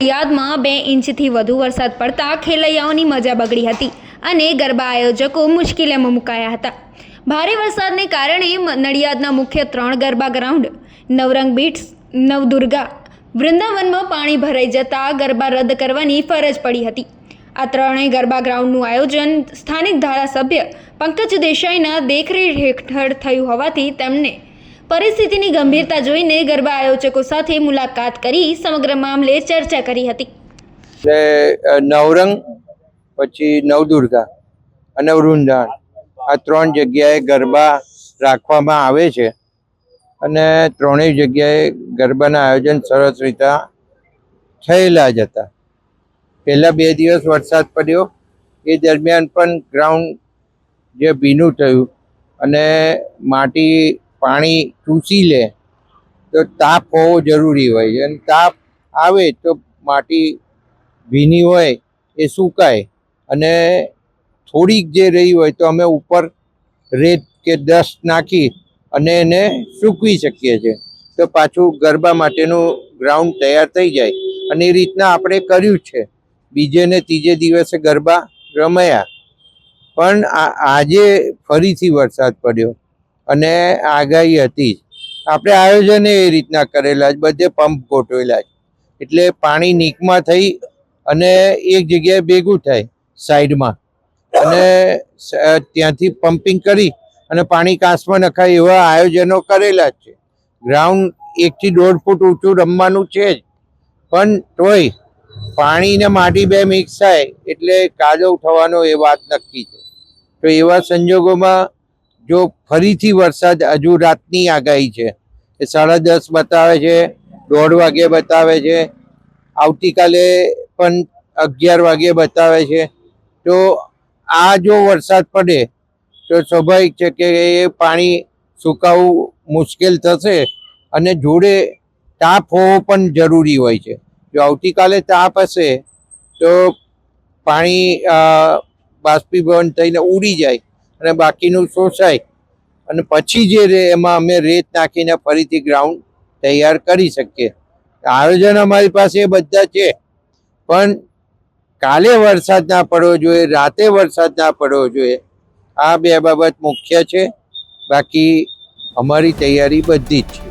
યાદમાં બે ઇંચથી વધુ વરસાદ પડતા ખેલૈયાઓની મજા બગડી હતી અને ગરબા આયોજકો મુશ્કેલીમાં મુકાયા હતા. ભારે વરસાદને કારણે નડિયાદના મુખ્ય ત્રણ ગરબા ગ્રાઉન્ડ, નવરંગ બીટ્સ, નવદુર્ગા, વૃંદાવનમાં પાણી ભરાઈ જતા ગરબા રદ કરવાની ફરજ પડી હતી. આ ત્રણેય ગરબા ગ્રાઉન્ડનું આયોજન સ્થાનિક ધારાસભ્ય પંકજ દેસાઈના દેખરેખ હેઠળ થયું હોવાથી તેમને પરિસ્થિતિની ગંભીરતા જોઈને ગરબા આયોજકો સાથે મુલાકાત કરી સમગ્ર મામલે ચર્ચા કરી હતી. નવરંગ, પછી નવદુર્ગા અને વૃંદાવન. આ ત્રણ જગ્યાએ ગરબા રાખવામાં આવે છે અને ત્રણેય જગ્યાએ ગરબાના આયોજન સરસ રીતે થયેલા જ હતા. પહેલા બે દિવસ વરસાદ પડ્યો. એ દરમિયાન પણ ગ્રાઉન્ડ જે ભીનું થયું અને માટી પાણી ચૂસી લે, તો તાપ હોવો જરૂરી હોય અને તાપ આવે તો માટી ભીની હોય, એ સુકાય. અને થોડીક જે રહી હોય તો અમે ઉપર રેત કે દસ્ત નાખી અને એને સૂકવી શકીએ છીએ. તો પાછું ગરબા માટેનું ગ્રાઉન્ડ તૈયાર થઈ જાય. અને એ રીતના આપણે કર્યું છે. બીજે ને ત્રીજે દિવસે ગરબા રમાયા. પણ આજે ફરીથી વરસાદ પડ્યો. અને આગાહી હતી. આપણે આયોજન એ રીતના કરેલા જ બધે પંપ ગોઠવેલા છે. એટલે પાણી નીકમાં થઈ અને એક જગ્યાએ ભેગું થાય સાઈડમાં. અને ત્યાંથી પમ્પિંગ કરી અને પાણી કાંસમાં નખાય એવા આયોજનો કરેલા છે. ગ્રાઉન્ડ એકથી દોઢ ફૂટ ઊંચું રમવાનું છે જ. પણ તોય પાણી ને માટી બે મિક્સ થાય એટલે કાદવ થવાનો એ વાત નક્કી છે. તો એવા સંજોગોમાં જો ફરીથી વરસાદ હજુ રાતની આગાહી છે. એ સાડા દસ બતાવે છે, દોઢ વાગે બતાવે છે, આવતીકાલે પણ અગિયાર વાગે બતાવે છે. તો આ જો વરસાદ પડે, તો સ્વાભાવિક છે કે એ પાણી સુકાવવું મુશ્કેલ થશે અને જોડે તાપ હોવો પણ જરૂરી હોય છે. જો આવતીકાલે તાપ હશે, તો પાણી બાષ્પીભવન થઈને ઉડી જાય. અને બાકીનું શોષાય. અને પછી જે રે, એમાં અમે રેત નાખીને ફરીથી ગ્રાઉન્ડ તૈયાર કરી શકીએ. આયોજન અમારી પાસે બધા છે. પણ કાલે વરસાદ ના પડવો જોઈએ, રાતે વરસાદ ના પડવો જોઈએ. આ બે બાબત મુખ્ય છે. બાકી અમારી તૈયારી બધી જ છે.